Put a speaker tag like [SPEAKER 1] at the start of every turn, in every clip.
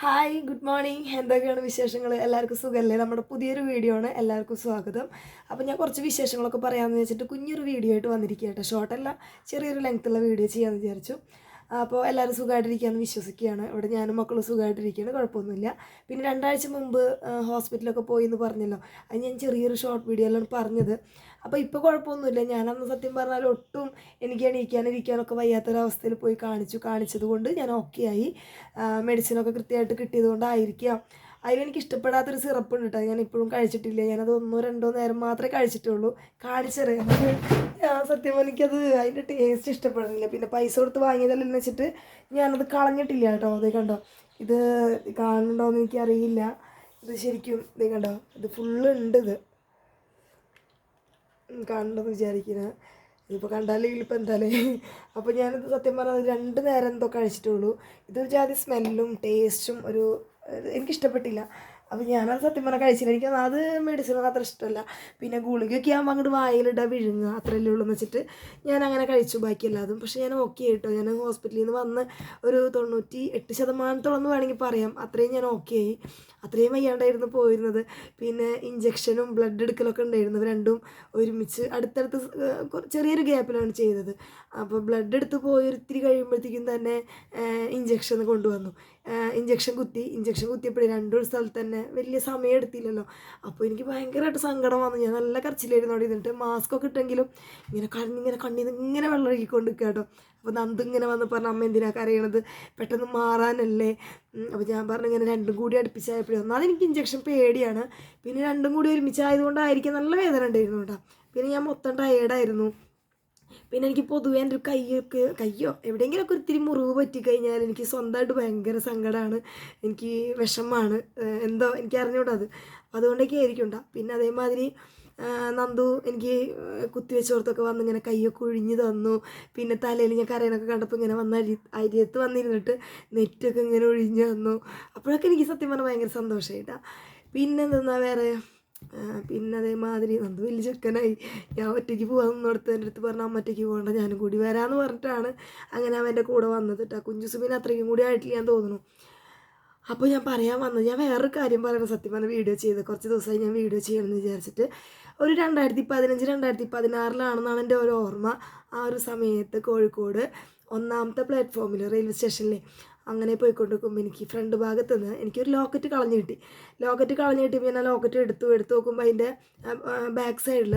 [SPEAKER 1] Hi good morning എന്തൊക്കെയാണ് വിശേഷങ്ങൾ എല്ലാവർക്കും സുഖമല്ലേ നമ്മുടെ പുതിയൊരു വീഡിയോ ആണ്. എല്ലാവർക്കും സ്വാഗതം. അപ്പോൾ ഞാൻ കുറച്ച് വിശേഷങ്ങളൊക്കെ പറയാമെന്ന് വെച്ചിട്ട് കുഞ്ഞൊരു വീഡിയോ ആയിട്ട് വന്നിരിക്കുക കേട്ടോ ഷോർട്ടല്ല ചെറിയൊരു ലെങ്ത്തുള്ള വീഡിയോ ചെയ്യാമെന്ന് വിചാരിച്ചു. അപ്പോൾ എല്ലാവരും സുഖമായിട്ടിരിക്കുകയെന്ന് വിശ്വസിക്കുകയാണ്. ഇവിടെ ഞാനും മക്കളും സുഖമായിട്ടിരിക്കുകയാണ് കുഴപ്പമൊന്നുമില്ല. പിന്നെ രണ്ടാഴ്ച മുമ്പ് ഹോസ്പിറ്റലൊക്കെ പോയി എന്ന് പറഞ്ഞല്ലോ. അത് ഞാൻ ചെറിയൊരു ഷോർട്ട് വീഡിയോയിലാണ് പറഞ്ഞത്. അപ്പോൾ ഇപ്പോൾ കുഴപ്പമൊന്നുമില്ല. ഞാനന്ന് സത്യം പറഞ്ഞാൽ ഒട്ടും എനിക്ക് എണീക്കാനിരിക്കാനൊക്കെ വയ്യാത്തൊരവസ്ഥയിൽ പോയി കാണിച്ചു. കാണിച്ചത് കൊണ്ട് ഞാൻ ഓക്കെ ആയി. മെഡിസിനൊക്കെ കൃത്യമായിട്ട് കിട്ടിയത് കൊണ്ടായിരിക്കാം അതിലെനിക്ക് ഇഷ്ടപ്പെടാത്തൊരു സിറപ്പ് ഉണ്ട് കേട്ടോ ഞാൻ ഇപ്പോഴും കഴിച്ചിട്ടില്ല. ഞാനത് ഒന്നോ രണ്ടോ നേരം മാത്രമേ കഴിച്ചിട്ടുള്ളൂ. കാണിച്ചറിയാം സത്യം എനിക്കത് അതിന്റെ ടേസ്റ്റ് ഇഷ്ടപ്പെടുന്നില്ല. പിന്നെ പൈസ കൊടുത്ത് വാങ്ങിയതല്ലെന്ന് വെച്ചിട്ട് ഞാനത് കളഞ്ഞിട്ടില്ല കേട്ടോ അതേ കണ്ടോ? ഇത് കാണുന്നുണ്ടോയെന്ന് എനിക്കറിയില്ല. ഇത് ശരിക്കും ഇതേ കണ്ടോ? ഇത് ഫുള്ള് ഉണ്ട് ഇത്. കാണണമെന്ന് വിചാരിക്കുന്നത് ഇതിപ്പോൾ കണ്ടാലെങ്കിൽ ഇപ്പം എന്തായാലേ അപ്പോൾ ഞാനിത് സത്യം പറഞ്ഞാൽ രണ്ട് നേരം എന്തോ കഴിച്ചിട്ടുള്ളൂ. ഇതൊരു ജാതി സ്മെല്ലും ടേസ്റ്റും ഒരു എനിക്കിഷ്ടപ്പെട്ടില്ല. അപ്പോൾ ഞാനത് സത്യം പറഞ്ഞാൽ കഴിച്ചില്ല. എനിക്ക് അത് മെഡിസിനൊന്നും അത്ര ഇഷ്ടമല്ല. പിന്നെ ഗുളികയൊക്കെ ആകുമ്പോൾ അങ്ങോട്ട് വായിലിടാൻ വിഴുങ്ങുക അത്രയല്ലേ ഉള്ളൂ എന്ന് വെച്ചിട്ട് ഞാൻ അങ്ങനെ കഴിച്ചു. ബാക്കി എല്ലാതും പക്ഷേ ഞാൻ ഓക്കെ ആയിട്ടോ ഞാൻ ഹോസ്പിറ്റലിൽ നിന്ന് വന്ന് ഒരു തൊണ്ണൂറ്റി എട്ട് ശതമാനത്തോളം എന്ന് വേണമെങ്കിൽ പറയാം. അത്രയും ഞാൻ ഓക്കെ ആയി. അത്രയും വയ്യാണ്ടായിരുന്നു പോയിരുന്നത്. പിന്നെ ഇഞ്ചക്ഷനും ബ്ലഡ് എടുക്കലൊക്കെ ഉണ്ടായിരുന്നു. രണ്ടും ഒരുമിച്ച് അടുത്തടുത്ത് ചെറിയൊരു ഗ്യാപ്പിലാണ് ചെയ്തത്. അപ്പോൾ ബ്ലഡ് എടുത്ത് പോയി ഒരിത്തിരി കഴിയുമ്പോഴത്തേക്കും തന്നെ ഇഞ്ചക്ഷൻ കൊണ്ടുവന്നു. ഇഞ്ചക്ഷൻ കുത്തി. ഇഞ്ചക്ഷൻ കുത്തിയപ്പോഴേ രണ്ടൊരു സ്ഥലത്ത് തന്നെ വലിയ സമയം എടുത്തില്ലല്ലോ. അപ്പോൾ എനിക്ക് ഭയങ്കരമായിട്ട് സങ്കടം വന്നു. ഞാൻ നല്ല കരച്ചിലായിരുന്നു അവിടെ ഇരുന്നിട്ട്. മാസ്ക് ഒക്കെ ഇട്ടെങ്കിലും ഇങ്ങനെ കണ്ണിങ്ങനെ കണ്ണിൽ നിന്ന് ഇങ്ങനെ വെള്ളം ഒഴുകിക്കൊണ്ട് നിൽക്കുക കേട്ടോ. അപ്പോൾ നന്ദു ഇങ്ങനെ വന്ന് പറഞ്ഞ അമ്മ എന്തിനാ കരയണത്? പെട്ടെന്ന് മാറാനല്ലേ? അപ്പോൾ ഞാൻ പറഞ്ഞു ഇങ്ങനെ രണ്ടും കൂടി അടുപ്പിച്ചായപ്പോഴേ. ഒന്നാമത് എനിക്ക് ഇഞ്ചക്ഷൻ പേടിയാണ്. പിന്നെ രണ്ടും കൂടി ഒരുമിച്ചായതുകൊണ്ടായിരിക്കും നല്ല വേദന ഉണ്ടായിരുന്നു കേട്ടോ. പിന്നെ ഞാൻ മൊത്തം ടയേർഡായിരുന്നു പിന്നെ എനിക്ക് പൊതുവേ എന്റെ ഒരു കയ്യൊക്കെ കയ്യോ എവിടെയെങ്കിലുമൊക്കെ ഒത്തിരി മുറിവ് പറ്റിക്കഴിഞ്ഞാൽ എനിക്ക് സ്വന്തമായിട്ട് ഭയങ്കര സങ്കടമാണ് എനിക്ക് വിഷമമാണ്. എന്തോ എനിക്ക് അറിഞ്ഞൂടാ അത്. അതുകൊണ്ടൊക്കെ ആയിരിക്കും ഉണ്ടാ പിന്നെ അതേമാതിരി നന്ദു എനിക്ക് കുത്തിവെച്ചോർത്തൊക്കെ വന്ന് ഇങ്ങനെ കയ്യൊക്കെ ഒഴിഞ്ഞു തന്നു. പിന്നെ തലയിൽ ഞാൻ കരയനൊക്കെ കണ്ടപ്പോൾ ഇങ്ങനെ വന്ന് അരി അരിയത്ത് വന്നിരുന്നിട്ട് നെറ്റൊക്കെ ഇങ്ങനെ ഒഴിഞ്ഞു തന്നു. അപ്പോഴൊക്കെ എനിക്ക് സത്യം പറഞ്ഞാൽ ഭയങ്കര സന്തോഷമായിട്ടാണ് പിന്നെ എന്തെന്നാ വേറെ? പിന്നെ അതേമാതിരി നന്ദു വലിയ ചെക്കനായി. ഞാൻ ഒറ്റയ്ക്ക് പോകാൻ നിന്നോടത്ത് എന്റെ അടുത്ത് പറഞ്ഞാൽ അമ്മ ഒറ്റയ്ക്ക് പോകണ്ട ഞാനും കൂടി വരാമെന്ന് പറഞ്ഞിട്ടാണ് അങ്ങനെ അവന്റെ കൂടെ വന്നത് കേട്ടോ കുഞ്ചുസ് സുബിന് അത്രയ്ക്കും കൂടി ആയിട്ടില്ല ഞാൻ തോന്നുന്നു. അപ്പോൾ ഞാൻ പറയാൻ വന്നത് ഞാൻ വേറൊരു കാര്യം പറയണം സത്യം പറഞ്ഞ വീഡിയോ ചെയ്ത്. കുറച്ച് ദിവസമായി ഞാൻ വീഡിയോ ചെയ്യണമെന്ന് വിചാരിച്ചിട്ട്. ഒരു രണ്ടായിരത്തി പതിനഞ്ച് രണ്ടായിരത്തി പതിനാറിലാണെന്നാണ് എന്റെ ഒരു ഓർമ്മ ആ ഒരു സമയത്ത് കോഴിക്കോട് ഒന്നാമത്തെ പ്ലാറ്റ്ഫോമിൽ റെയിൽവേ സ്റ്റേഷനിൽ അങ്ങനെ പോയിക്കൊണ്ടിരിക്കുമ്പോൾ എനിക്ക് ഫ്രണ്ട് ഭാഗത്ത് നിന്ന് എനിക്കൊരു ലോക്കറ്റ് കളഞ്ഞു കിട്ടി. ലോക്കറ്റ് കളഞ്ഞു കിട്ടിയപ്പോൾ ഞാൻ ആ ലോക്കറ്റ് എടുത്തു എടുത്തു നോക്കുമ്പോൾ അതിന്റെ ബാക്ക് സൈഡിൽ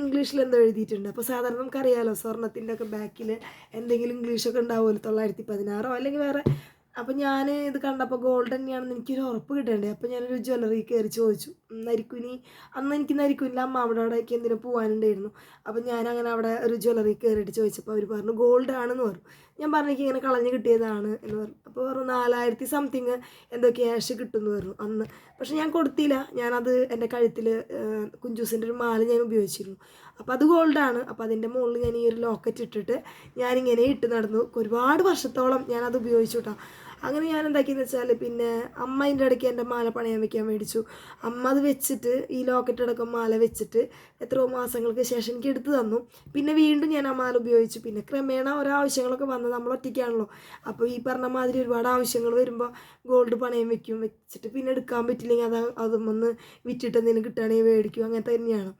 [SPEAKER 1] ഇംഗ്ലീഷിൽ എന്തോ എഴുതിയിട്ടുണ്ട്. അപ്പോൾ സാധാരണ നമുക്കറിയാമല്ലോ സ്വർണത്തിന്റെ ഒക്കെ ബാക്കിൽ എന്തെങ്കിലും ഇംഗ്ലീഷൊക്കെ ഉണ്ടാവുമല്ലോ തൊള്ളായിരത്തി പതിനാറോ? അല്ലെങ്കിൽ വേറെ അപ്പോൾ ഞാൻ ഇത് കണ്ടപ്പോൾ ഗോൾഡ് തന്നെയാണെന്ന് എനിക്കൊരു ഉറപ്പ് കിട്ടണ്ടേ? അപ്പോൾ ഞാനൊരു ജ്വല്ലറി കയറി ചോദിച്ചു. നരിക്കുനി. അന്ന് എനിക്ക് നരിക്കുനില്ല. അമ്മാവിടെ അവിടേക്ക് എന്തിനു പോകാനുണ്ടായിരുന്നു അപ്പോൾ ഞാൻ അങ്ങനെ അവിടെ ഒരു ജ്വല്ലറി കയറിയിട്ട് ചോദിച്ചപ്പോൾ അവർ പറഞ്ഞു ഗോൾഡ് ആണെന്ന് പറഞ്ഞു. ഞാൻ പറഞ്ഞു ഇങ്ങനെ കളഞ്ഞ് കിട്ടിയതാണ് എന്ന് പറഞ്ഞു. അപ്പോൾ പറഞ്ഞു നാലായിരത്തി സംതിങ് എന്തോ ക്യാഷ് കിട്ടുമെന്ന് പറഞ്ഞു അന്ന്. പക്ഷേ ഞാൻ കൊടുത്തില്ല. ഞാനത് എന്റെ കഴുത്തിൽ കുഞ്ചൂസിന്റെ ഒരു മാല ഞാൻ ഉപയോഗിച്ചിരുന്നു. അപ്പോൾ അത് ഗോൾഡാണ് അപ്പോൾ അതിന്റെ മുകളിൽ ഞാൻ ഈ ഒരു ലോക്കറ്റ് ഇട്ടിട്ട് ഞാനിങ്ങനെ ഇട്ട് നടന്നു. ഒരുപാട് വർഷത്തോളം ഞാനത് ഉപയോഗിച്ചു കേട്ടോ അങ്ങനെ ഞാൻ എന്താക്കിയെന്ന് വെച്ചാൽ പിന്നെ അമ്മ അതിന്റെ ഇടയ്ക്ക് എന്റെ മാല പണയാൻ വെക്കാൻ മേടിച്ചു. അമ്മ അത് വെച്ചിട്ട് ഈ ലോക്കറ്റ് അടക്കം മാല വെച്ചിട്ട് എത്രയോ മാസങ്ങൾക്ക് ശേഷം എനിക്ക് എടുത്തു തന്നു. പിന്നെ വീണ്ടും ഞാൻ ആ മാല ഉപയോഗിച്ചു. പിന്നെ ക്രമേണ ഓരോ ആവശ്യങ്ങളൊക്കെ വന്ന് നമ്മൾ ഒറ്റയ്ക്കാണല്ലോ. അപ്പോൾ ഈ പറഞ്ഞ മാതിരി ഒരുപാട് ആവശ്യങ്ങൾ വരുമ്പോൾ ഗോൾഡ് പണയം വെക്കും. വെച്ചിട്ട് പിന്നെ എടുക്കാൻ പറ്റില്ലെങ്കിൽ അത് അതും ഒന്ന് വിറ്റിട്ട് എന്തെങ്കിലും കിട്ടുകയാണെങ്കിൽ മേടിക്കും. അങ്ങനത്തെ തന്നെയാണ്.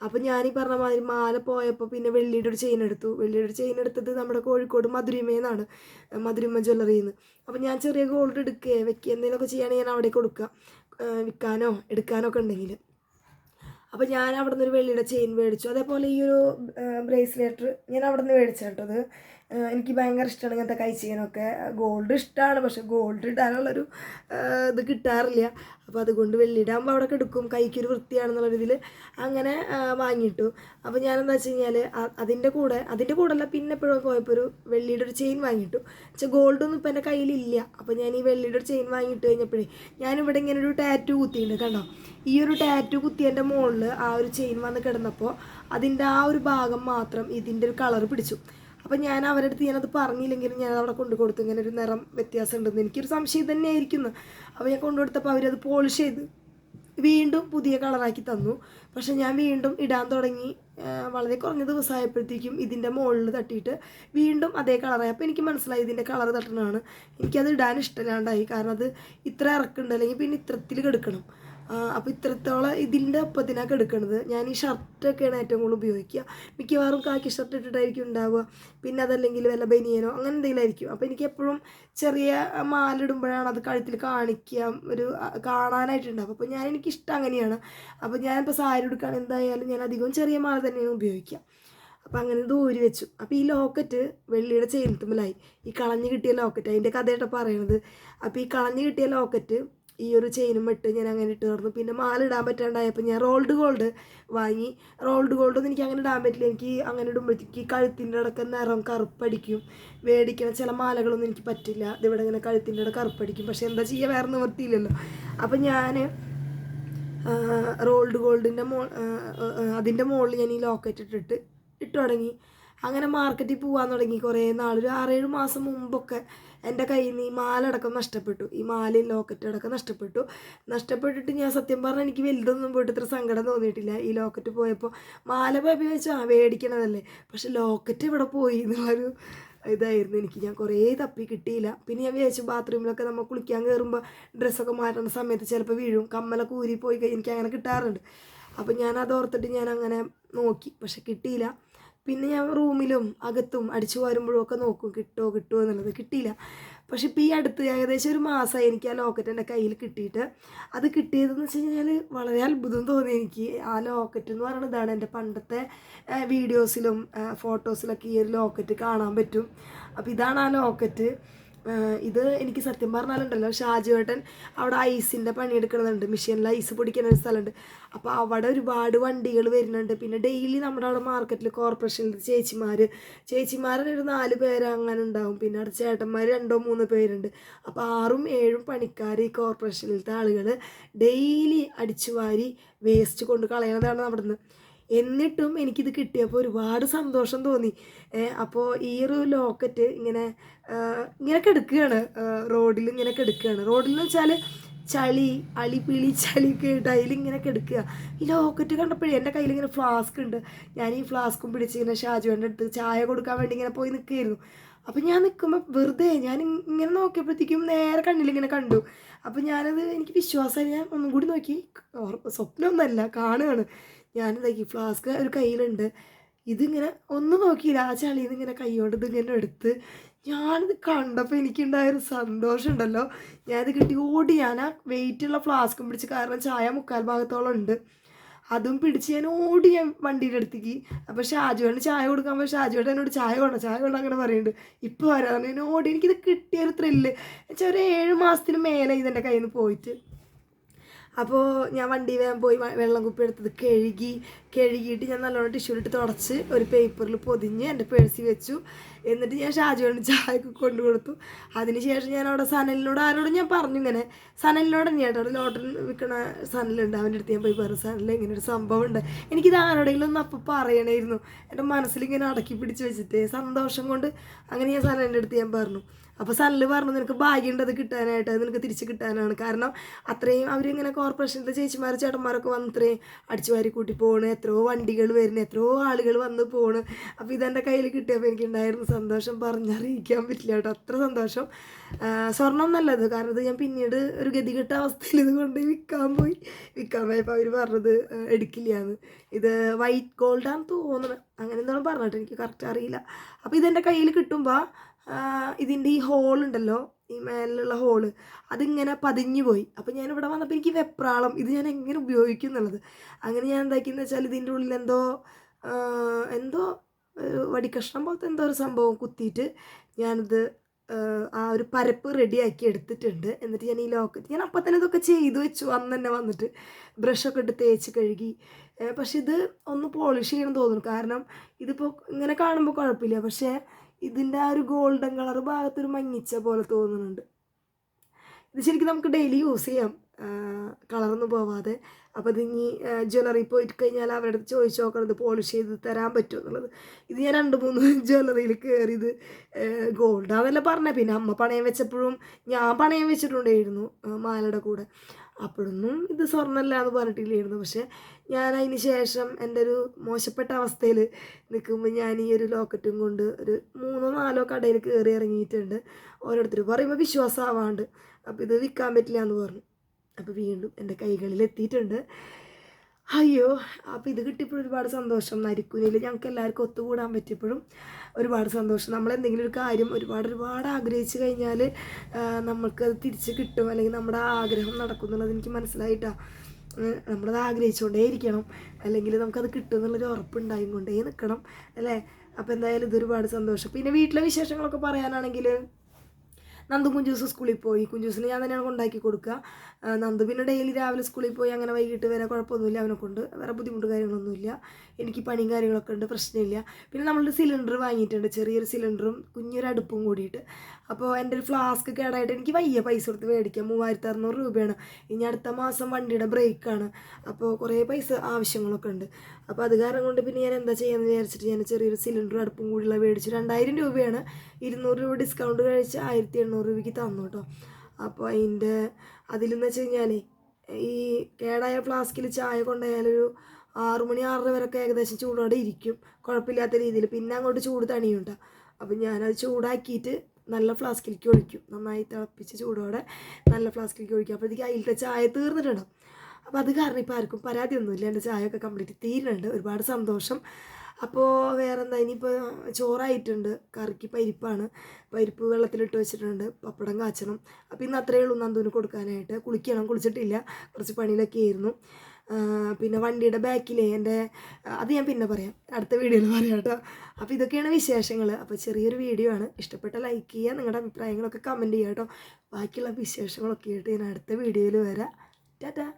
[SPEAKER 1] അപ്പോൾ ഞാൻ ഈ പറഞ്ഞ മാതിരി മാല പോയപ്പോൾ പിന്നെ വെള്ളിയുടെ ഒരു ചെയിൻ എടുത്തു. വെള്ളിയുടെ ഒരു ചെയിൻ എടുത്തത് നമ്മുടെ കോഴിക്കോട് മധുരിമയെന്നാണ് മധുരിമ ജ്വല്ലറിയിൽ നിന്ന് അപ്പോൾ ഞാൻ ചെറിയ ഗോൾഡ് എടുക്കുക വെക്കുക എന്തെങ്കിലുമൊക്കെ ചെയ്യുകയാണെങ്കിൽ ഞാൻ അവിടെ കൊടുക്കുക വിൽക്കാനോ എടുക്കാനോ ഒക്കെ ഉണ്ടെങ്കിൽ അപ്പോൾ ഞാൻ അവിടെ നിന്ന് ഒരു വെള്ളിയുടെ ചെയിൻ മേടിച്ചു. അതേപോലെ ഈ ഒരു ബ്രേസ്ലെറ്റ് ഞാൻ അവിടെ നിന്ന് മേടിച്ചിട്ടത് എനിക്ക് ഭയങ്കര ഇഷ്ടമാണ് ഇങ്ങനത്തെ കൈ ചെയിനൊക്കെ ഗോൾഡ് ഇഷ്ടമാണ് പക്ഷെ ഗോൾഡ് ഇടാനുള്ളൊരു ഇത് കിട്ടാറില്ല. അപ്പോൾ അതുകൊണ്ട് വെള്ളിയിടാകുമ്പോൾ അവിടെ എടുക്കും. കൈക്കൊരു വൃത്തിയാണെന്നുള്ള രീതിയിൽ അങ്ങനെ വാങ്ങിയിട്ടു. അപ്പോൾ ഞാൻ എന്താ വെച്ച് കഴിഞ്ഞാൽ അതിന്റെ കൂടെ അതിന്റെ കൂടെ അല്ല പിന്നെ എപ്പോഴും പോയപ്പോൾ ഒരു വെള്ളിയുടെ ഒരു ചെയിൻ വാങ്ങിയിട്ടു. പക്ഷെ ഗോൾഡൊന്നും ഇപ്പം എന്റെ കയ്യിലില്ല. അപ്പോൾ ഞാൻ ഈ വെള്ളിയുടെ ഒരു ചെയിൻ വാങ്ങിയിട്ട് കഴിഞ്ഞപ്പോഴേ ഞാനിവിടെ ഇങ്ങനെ ഒരു ടാറ്റു കുത്തിയിട്ടുണ്ട് കണ്ടോ? ഈ ഒരു ടാറ്റു കുത്തിയതിന്റെ മുകളിൽ ആ ഒരു ചെയിൻ വന്ന് കിടന്നപ്പോൾ അതിന്റെ ആ ഒരു ഭാഗം മാത്രം ഇതിന്റെ ഒരു കളർ പിടിച്ചു. അപ്പം ഞാൻ അവരുടെ അടുത്ത് ഞാനത് പറഞ്ഞില്ലെങ്കിലും ഞാൻ അവിടെ കൊണ്ടു കൊടുത്തു. ഇങ്ങനെ ഒരു നിറം വ്യത്യാസം ഉണ്ടെന്ന് എനിക്കൊരു സംശയം തന്നെയായിരിക്കുന്നു ആയിരിക്കുന്നു ഞാൻ കൊണ്ടു കൊടുത്തപ്പോൾ അവരത് പോളിഷ് ചെയ്ത് വീണ്ടും പുതിയ കളറാക്കി തന്നു. പക്ഷെ ഞാൻ വീണ്ടും ഇടാൻ തുടങ്ങി. വളരെ കുറഞ്ഞ ദിവസമായപ്പോഴത്തേക്കും ഇതിന്റെ മുകളിൽ തട്ടിയിട്ട് വീണ്ടും അതേ കളറായി അപ്പോൾ എനിക്ക് മനസ്സിലായി ഇതിന്റെ കളർ തട്ടണമാണ് എനിക്കത് ഇടാൻ ഇഷ്ടമില്ലാണ്ടായി. കാരണം അത് ഇത്ര ഇറക്കുന്നുണ്ട്. അല്ലെങ്കിൽ പിന്നെ ഇത്രത്തിൽ കെടുക്കണം. അപ്പോൾ ഇത്രത്തോളം ഇതിന്റെ അപ്പത്തിനൊക്കെ എടുക്കുന്നത് ഞാൻ ഈ ഷർട്ടൊക്കെയാണ് ഏറ്റവും കൂടുതൽ ഉപയോഗിക്കുക. മിക്കവാറും കാക്കി ഷർട്ട് ഇട്ടിട്ടായിരിക്കും ഉണ്ടാവുക. പിന്നെ അതല്ലെങ്കിൽ വല്ല ബനിയനോ അങ്ങനെ എന്തെങ്കിലും ആയിരിക്കും. അപ്പോൾ എനിക്ക് എപ്പോഴും ചെറിയ മാലിടുമ്പോഴാണ് അത് കഴുത്തിൽ കാണിക്കുക ഒരു കാണാനായിട്ടുണ്ടാവും അപ്പോൾ ഞാൻ എനിക്കിഷ്ടം അങ്ങനെയാണ്. അപ്പോൾ ഞാനിപ്പോൾ സാരി എടുക്കാൻ എന്തായാലും ഞാൻ അധികവും ചെറിയ മാല തന്നെയാണ് ഉപയോഗിക്കുക. അപ്പോൾ അങ്ങനെ ദൂരി വെച്ചു. അപ്പോൾ ഈ ലോക്കറ്റ് വെള്ളിയുടെ ചെയിനത്തുമ്മലായി ഈ കളഞ്ഞു കിട്ടിയ ലോക്കറ്റ് അതിന്റെ കഥയായിട്ട് പറയണത്. അപ്പോൾ ഈ കളഞ്ഞു കിട്ടിയ ലോക്കറ്റ് ഈ ഒരു ചെയിനും ഇട്ട് ഞാൻ അങ്ങനെ ഇട്ട് തീർന്നു. പിന്നെ മാല ഇടാൻ പറ്റാണ്ടായപ്പോൾ ഞാൻ റോൾഡ് ഗോൾഡ് വാങ്ങി. റോൾഡ് ഗോൾഡ് ഒന്നും എനിക്ക് അങ്ങനെ ഇടാൻ പറ്റില്ല. എനിക്ക് അങ്ങനെ ഇടുമ്പോഴത്തേക്ക് കഴുത്തിന്റെ അടക്കം നിറം കറുപ്പടിക്കും. മേടിക്കണ ചില മാലകളൊന്നും എനിക്ക് പറ്റില്ല. ഇതിവിടെ ഇങ്ങനെ കഴുത്തിന്റെ ഇട കറുപ്പടിക്കും. പക്ഷേ എന്താ ചെയ്യുക വേറെ നിവർത്തിയില്ലല്ലോ അപ്പം ഞാൻ റോൾഡ് ഗോൾഡിന്റെ മോ അതിന്റെ മുകളിൽ ഞാൻ ഈ ലോക്കറ്റ് ഇട്ടിട്ട് ഇട്ട് തുടങ്ങി. അങ്ങനെ മാർക്കറ്റിൽ പോകാൻ തുടങ്ങി കുറേ നാൾ. ഒരു ആറേഴ് മാസം മുമ്പൊക്കെ എന്റെ കയ്യിൽ നിന്ന് ഈ മാലടക്കം നഷ്ടപ്പെട്ടു. ഈ മാലയും ലോക്കറ്റ് അടക്കം നഷ്ടപ്പെട്ടു. നഷ്ടപ്പെട്ടിട്ട് ഞാൻ സത്യം പറഞ്ഞാൽ എനിക്ക് വലുതൊന്നും പോയിട്ട് ഇത്ര സങ്കടം തോന്നിയിട്ടില്ല. ഈ ലോക്കറ്റ് പോയപ്പോൾ മാല പോയപ്പോൾ വെച്ചാൽ ആ മേടിക്കണതല്ലേ? പക്ഷെ ലോക്കറ്റ് ഇവിടെ പോയി എന്നുള്ളൊരു ഇതായിരുന്നു എനിക്ക്. ഞാൻ കുറേ തപ്പി കിട്ടിയില്ല. പിന്നെ ഞാൻ വിചാരിച്ചു ബാത്റൂമിലൊക്കെ നമ്മൾ കുളിക്കാൻ കയറുമ്പോൾ ഡ്രസ്സൊക്കെ മാറ്റുന്ന സമയത്ത് ചിലപ്പോൾ വീഴും. കമ്മലൊക്കെ ഊരി പോയി എനിക്ക് അങ്ങനെ കിട്ടാറുണ്ട്. അപ്പോൾ ഞാൻ അത് ഓർത്തിട്ട് ഞാൻ അങ്ങനെ നോക്കി. പക്ഷെ കിട്ടിയില്ല. പിന്നെ ഞാൻ റൂമിലും അകത്തും അടിച്ചു വരുമ്പോഴും ഒക്കെ നോക്കും കിട്ടുമോ കിട്ടുമോ എന്നുള്ളത്. കിട്ടിയില്ല. പക്ഷെ ഇപ്പോൾ ഈ അടുത്ത് ഏകദേശം ഒരു മാസമായി എനിക്ക് ആ ലോക്കറ്റ് എന്റെ കയ്യിൽ കിട്ടിയിട്ട്. അത് കിട്ടിയതെന്ന് വെച്ച് കഴിഞ്ഞാൽ വളരെ അത്ഭുതം തോന്നി എനിക്ക്. ആ ലോക്കറ്റ് എന്ന് പറയുന്നത് ഇതാണ് എന്റെ പണ്ടത്തെ വീഡിയോസിലും ഫോട്ടോസിലൊക്കെ ഈ ഒരു ലോക്കറ്റ് കാണാൻ പറ്റും. അപ്പോൾ ഇതാണ് ആ ലോക്കറ്റ്. ഇത് എനിക്ക് സത്യം പറഞ്ഞാലുണ്ടല്ലോ ഷാജുവേട്ടൻ അവിടെ ഐസിന്റെ പണിയെടുക്കുന്നുണ്ട് മെഷീനിൽ ഐസ് പൊടിക്കുന്ന ഒരു സ്ഥലമുണ്ട്. അപ്പോൾ അവിടെ ഒരുപാട് വണ്ടികൾ വരുന്നുണ്ട്. പിന്നെ ഡെയിലി നമ്മുടെ അവിടെ മാർക്കറ്റിൽ കോർപ്പറേഷനിൽ ചേച്ചിമാർ ചേച്ചിമാരുടെ ഒരു നാല് പേര് അങ്ങനെ ഉണ്ടാവും. പിന്നെ അവിടെ ചേട്ടന്മാർ രണ്ടോ മൂന്നോ പേരുണ്ട്. അപ്പോൾ ആറും ഏഴും പണിക്കാർ ഈ കോർപ്പറേഷനിലത്തെ ആളുകൾ ഡെയിലി അടിച്ചു വാരി വേസ്റ്റ് കൊണ്ട് കളയണതാണ് അവിടെ നിന്ന് എന്നിട്ടും എനിക്കിത് കിട്ടിയപ്പോൾ ഒരുപാട് സന്തോഷം തോന്നി. അപ്പോൾ ഈ ഒരു ലോക്കറ്റ് ഇങ്ങനെ ഇങ്ങനെ കിടക്കുകയാണ് റോഡിൽ ഇങ്ങനെ കിടക്കുകയാണ് റോഡിൽ എന്ന് വെച്ചാൽ ചളി അളിപിളി ചളിയൊക്കെ ആയിട്ട് അതിലിങ്ങനെ കിടക്കുക ഈ ലോക്കറ്റ് കണ്ടപ്പോഴേ എന്റെ കയ്യിൽ ഇങ്ങനെ ഫ്ലാസ്ക് ഉണ്ട്. ഞാൻ ഈ ഫ്ലാസ്കും പിടിച്ച് ഇങ്ങനെ ഷാജുവിന്റെ അടുത്ത് ചായ കൊടുക്കാൻ വേണ്ടി ഇങ്ങനെ പോയി നിൽക്കുകയായിരുന്നു അപ്പം ഞാൻ നിൽക്കുമ്പോൾ വെറുതെ ഞാൻ ഇങ്ങനെ നോക്കിയപ്പോഴത്തേക്കും നേരെ കണ്ണിലിങ്ങനെ കണ്ടു. അപ്പം ഞാനത് എനിക്ക് വിശ്വാസമായി ഞാൻ ഒന്നും കൂടി നോക്കി. സ്വപ്നമൊന്നുമല്ല കാണുകയാണ്. ഞാനിതാക്കി ഫ്ലാസ്ക് ഒരു കയ്യിലുണ്ട്. ഇതിങ്ങനെ ഒന്ന് നോക്കിയില്ല. ആ ചളിയിൽ നിന്ന് ഇങ്ങനെ കൈകൊണ്ട് ഇതിങ്ങനെ എടുത്ത് ഞാനിത് കണ്ടപ്പോൾ എനിക്കുണ്ടായൊരു സന്തോഷം ഉണ്ടല്ലോ. ഞാനിത് കിട്ടി ഓടി. ഞാൻ ആ വെയിറ്റുള്ള ഫ്ലാസ്കും പിടിച്ച് കാരണം ചായ മുക്കാൽ ഭാഗത്തോളം ഉണ്ട്. അതും പിടിച്ച് ഞാൻ ഓടി ഞാൻ വണ്ടിയുടെ അടുത്തേക്ക്. അപ്പോൾ ഷാജുവേട്ടന് ചായ കൊടുക്കാൻ പോയി ഷാജുവേട്ടൻ എന്നോട് ചായ കൊണ്ടോ? ചായ കൊണ്ടോ അങ്ങനെ പറയുന്നുണ്ട് ഇപ്പോൾ വരാൻ ഞാൻ ഓടി. എനിക്കിത് കിട്ടിയൊരു ത്രില്ല് വെച്ചാൽ ഒരു ഏഴ് മാസത്തിന് മേലെ ഇതെന്റെ കയ്യിൽ നിന്ന് പോയിട്ട്. അപ്പോൾ ഞാൻ വണ്ടി വേഗം പോയി വെള്ളം കുപ്പി എടുത്തത് കഴുകി കഴുകിയിട്ട് ഞാൻ നല്ലോണം ടിഷ്യൂ ഇട്ട് തുടച്ച് ഒരു പേപ്പറിൽ പൊതിഞ്ഞ് എന്റെ പേഴ്സി വെച്ചു. എന്നിട്ട് ഞാൻ ഷാജുവിന് ചായക്ക് കൊണ്ടു കൊടുത്തു. അതിനുശേഷം ഞാൻ അവിടെ സനലിനോട് ആരോടും ഞാൻ പറഞ്ഞു ഇങ്ങനെ. സനലിനോട് തന്നെയാണ് അവിടെ ലോട്ടറി വിൽക്കണ സനലുണ്ട്. അവന്റെ അടുത്ത് ഞാൻ പോയി പറഞ്ഞു സനലിൽ ഇങ്ങനെ ഒരു സംഭവം ഉണ്ട് എനിക്കിത് ആരോടെങ്കിലും ഒന്ന് അപ്പം പറയണമായിരുന്നു എന്റെ മനസ്സിൽ ഇങ്ങനെ അടക്കി പിടിച്ച് വെച്ചിട്ട് സന്തോഷം കൊണ്ട് അങ്ങനെ ഞാൻ സനലിന്റെ അടുത്ത് ഞാൻ പറഞ്ഞു. അപ്പോൾ സല്ല് പറഞ്ഞു നിനക്ക് ഭാഗ്യമുണ്ട് അത് കിട്ടാനായിട്ട് നിനക്ക് തിരിച്ച് കിട്ടാനാണ്. കാരണം അത്രയും അവരിങ്ങനെ കോർപ്പറേഷനിലെ ചേച്ചിമാർ ചേട്ടന്മാരൊക്കെ വന്ന് ഇത്രയും അടിച്ചു വാരി കൂട്ടി പോണ് എത്രയോ വണ്ടികൾ വരുന്നു എത്രയോ ആളുകൾ വന്ന് പോണ്. അപ്പോൾ ഇതെന്റെ കയ്യിൽ കിട്ടിയപ്പോൾ എനിക്കുണ്ടായിരുന്നു സന്തോഷം. പറഞ്ഞറിയിക്കാൻ പറ്റില്ല കേട്ടോ അത്ര സന്തോഷം. സ്വർണം നല്ലത്. കാരണം ഇത് ഞാൻ പിന്നീട് ഒരു ഗതികെട്ട അവസ്ഥയിൽ ഇത് കൊണ്ട് വിൽക്കാൻ പോയി. വിൽക്കാൻ പോയപ്പോൾ അവർ പറഞ്ഞത് ആ, എടുക്കില്ലാന്ന്. ഇത് വൈറ്റ് ഗോൾഡാന്ന് തോന്നുന്നത് അങ്ങനെ എന്താണ് പറഞ്ഞിട്ട് എനിക്ക് കറക്റ്റ് അറിയില്ല. അപ്പോൾ ഇതെന്റെ കയ്യിൽ കിട്ടുമ്പോൾ ഇതിന്റെ ഈ ഹോൾ ഉണ്ടല്ലോ ഈ മേലിലുള്ള ഹോൾ അതിങ്ങനെ പതിഞ്ഞു പോയി. അപ്പോൾ ഞാൻ ഇവിടെ വന്നപ്പോൾ എനിക്ക് വെപ്രാളം ഇത് ഞാൻ എങ്ങനെ ഉപയോഗിക്കും എന്നുള്ളത്. അങ്ങനെ ഞാൻ എന്താക്കിയെന്ന് വെച്ചാൽ ഇതിന്റെ ഉള്ളിൽ എന്തോ എന്തോ വടിക്കഷ്ണം പോലത്തെ എന്തോ ഒരു സംഭവം കുത്തിയിട്ട് ഞാനിത് ആ, ഒരു പരപ്പ് റെഡിയാക്കി എടുത്തിട്ടുണ്ട്. എന്നിട്ട് ഞാൻ ഈ ലോക്കറ്റ് ഞാൻ അപ്പം തന്നെ ഇതൊക്കെ ചെയ്തു വെച്ചു. അന്ന് തന്നെ വന്നിട്ട് ബ്രഷൊക്കെ ഇട്ട് തേച്ച് കഴുകി. പക്ഷെ ഇത് ഒന്ന് പോളിഷ് ചെയ്യണം തോന്നുന്നു. കാരണം ഇതിപ്പോൾ ഇങ്ങനെ കാണുമ്പോൾ കുഴപ്പമില്ല. പക്ഷേ ഇതിന്റെ ആ ഒരു ഗോൾഡൻ കളർ ഭാഗത്തൊരു മങ്ങിച്ച പോലെ തോന്നുന്നുണ്ട്. ഇത് ശരിക്കും നമുക്ക് ഡെയിലി യൂസ് ചെയ്യാം. കളറൊന്നും പോവാതെ. അപ്പോൾ ഇത് ഇനി ജ്വല്ലറി പോയിട്ട് കഴിഞ്ഞാൽ അവരുടെ അടുത്ത് ചോദിച്ച് നോക്കണം ഇത് പോളിഷ് ചെയ്ത് തരാൻ പറ്റുമോ എന്നുള്ളത്. ഇത് ഞാൻ രണ്ട് മൂന്ന് ജ്വല്ലറിയിൽ കയറിയത് ഗോൾഡാന്നല്ല പറഞ്ഞത് പിന്നെ അമ്മ പണയം വെച്ചപ്പോഴും ഞാൻ പണയം വെച്ചിട്ടുണ്ടായിരുന്നു മാലയുടെ കൂടെ. അപ്പോഴൊന്നും ഇത് സ്വർണമല്ല എന്ന് പറഞ്ഞിട്ടില്ലായിരുന്നു. പക്ഷേ ഞാൻ അതിന് ശേഷം എന്റെ ഒരു മോശപ്പെട്ട അവസ്ഥയിൽ നിൽക്കുമ്പോൾ ഞാൻ ഈ ഒരു ലോക്കറ്റും കൊണ്ട് ഒരു മൂന്നോ നാലോ കടയിൽ കയറി ഇറങ്ങിയിട്ടുണ്ട്. ഓരോരുത്തർ പറയുമ്പോൾ വിശ്വാസമാവാണ്ട്. അപ്പോൾ ഇത് വിൽക്കാൻ പറ്റില്ല എന്ന് പറഞ്ഞു. അപ്പോൾ വീണ്ടും എന്റെ കൈകളിൽ എത്തിയിട്ടുണ്ട്. അയ്യോ അപ്പോൾ ഇത് കിട്ടിയപ്പോൾ ഒരുപാട് സന്തോഷം. നരിക്കുനിയിൽ ഞങ്ങൾക്ക് എല്ലാവർക്കും ഒത്തുകൂടാൻ പറ്റിയപ്പോഴും ഒരുപാട് സന്തോഷം. നമ്മൾ എന്തെങ്കിലും ഒരു കാര്യം ഒരുപാട് ഒരുപാട് ആഗ്രഹിച്ചു കഴിഞ്ഞാൽ നമ്മൾക്ക് അത് തിരിച്ച് കിട്ടും. അല്ലെങ്കിൽ നമ്മുടെ ആഗ്രഹം നടക്കും എന്നുള്ളത് എനിക്ക് മനസ്സിലായിട്ടാണ് നമ്മളത് ആഗ്രഹിച്ചുകൊണ്ടേ ഇരിക്കണം. അല്ലെങ്കിൽ നമുക്കത് കിട്ടും എന്നുള്ളൊരു ഉറപ്പുണ്ടായും കൊണ്ടേ നിൽക്കണം അല്ലേ? അപ്പോൾ എന്തായാലും ഇതൊരുപാട് സന്തോഷം. പിന്നെ വീട്ടിലെ വിശേഷങ്ങളൊക്കെ പറയാനാണെങ്കിൽ നന്ദു കുഞ്ചൂസ് സ്കൂളിൽ പോയി. കുഞ്ചൂസിന് ഞാൻ തന്നെയാണ് കൊണ്ടാക്കി കൊടുക്കുക. നന്ദു പിന്നെ ഡെയിലി രാവിലെ സ്കൂളിൽ പോയി അങ്ങനെ വൈകിട്ട് വരെ കുഴപ്പമൊന്നുമില്ല അവനെ കൊണ്ട്. വേറെ ബുദ്ധിമുട്ട് കാര്യങ്ങളൊന്നുമില്ല. എനിക്ക് പണിയും കാര്യങ്ങളൊക്കെ ഉണ്ട് പ്രശ്നമില്ല. പിന്നെ നമ്മളൊരു സിലിണ്ടർ വാങ്ങിയിട്ടുണ്ട് ചെറിയൊരു സിലിണ്ടറും കുഞ്ഞൊരു അടുപ്പും കൂടിയിട്ട്. അപ്പോൾ എന്റെ ഒരു ഫ്ലാസ്ക് കേടായിട്ട് എനിക്ക് വയ്യ പൈസ കൊടുത്ത് മേടിക്കാം മൂവായിരത്തി അറുന്നൂറ് രൂപയാണ്. ഇനി അടുത്ത മാസം വണ്ടിയുടെ ബ്രേക്കാണ് അപ്പോൾ കുറേ പൈസ ആവശ്യങ്ങളൊക്കെ ഉണ്ട്. അപ്പോൾ അത് കാരണം കൊണ്ട് പിന്നെ ഞാൻ എന്താ ചെയ്യാമെന്ന് വിചാരിച്ചിട്ട് ഞാൻ ചെറിയൊരു സിലിണ്ടർ അടുപ്പും കൂടിയുള്ള മേടിച്ചു രണ്ടായിരം രൂപയാണ്. ഇരുന്നൂറ് രൂപ ഡിസ്കൗണ്ട് കഴിച്ച് ആയിരത്തി എണ്ണൂറ് രൂപയ്ക്ക് തന്നു കേട്ടോ അപ്പോൾ അതിന്റെ അതിലെന്ന് വെച്ച് കഴിഞ്ഞാൽ ഈ കേടായ ഫ്ലാസ്കിൽ ചായ കൊണ്ടുപോയാലൊരു ആറു മണി ആറര വരെയൊക്കെ ഏകദേശം ചൂടോടെ ഇരിക്കും. കുഴപ്പമില്ലാത്ത രീതിയിൽ പിന്നെ അങ്ങോട്ട് ചൂട് തണിയുണ്ടാവും അപ്പം ഞാനത് ചൂടാക്കിയിട്ട് നല്ല ഫ്ലാസ്കിലേക്ക് ഒഴിക്കും. നന്നായി തിളപ്പിച്ച് ചൂടോടെ നല്ല ഫ്ലാസ്കിലേക്ക് ഒഴിക്കും. അപ്പോഴത്തേക്ക് അതിലത്തെ ചായ തീർന്നിട്ടുണ്ടാവും അപ്പോൾ അത് കാരണം ഇപ്പോൾ ആർക്കും പരാതിയൊന്നുമില്ല എന്റെ ചായയൊക്കെ കംപ്ലീറ്റ് തീരുന്നുണ്ട്. ഒരുപാട് സന്തോഷം. അപ്പോൾ വേറെ എന്താ ഇനിയിപ്പോൾ ചോറായിട്ടുണ്ട്. കറിക്ക് പരിപ്പാണ്. പരിപ്പ് വെള്ളത്തിലിട്ട് വെച്ചിട്ടുണ്ട്. പപ്പടം കാച്ചണം. അപ്പോൾ ഇന്ന് അത്രയേ ഉള്ളൂ നന്ദുവിന് കൊടുക്കാനായിട്ട്. കുളിക്കണം. കുളിച്ചിട്ടില്ല. കുറച്ച് പണിയിലൊക്കെ ആയിരുന്നു. പിന്നെ വണ്ടിയുടെ ബാക്കിൽ എന്റെ അത് ഞാൻ പിന്നെ പറയാം. അടുത്ത വീഡിയോയിൽ പറയാം കേട്ടോ. അപ്പോൾ ഇതൊക്കെയാണ് വിശേഷങ്ങൾ അപ്പോൾ ചെറിയൊരു വീഡിയോ ആണ്. ഇഷ്ടപ്പെട്ട ലൈക്ക് ചെയ്യുക നിങ്ങളുടെ അഭിപ്രായങ്ങളൊക്കെ കമന്റ് ചെയ്യുക കേട്ടോ. ബാക്കിയുള്ള വിശേഷങ്ങളൊക്കെ ആയിട്ട് ഞാൻ അടുത്ത വീഡിയോയിൽ വരാം. ടാറ്റാ.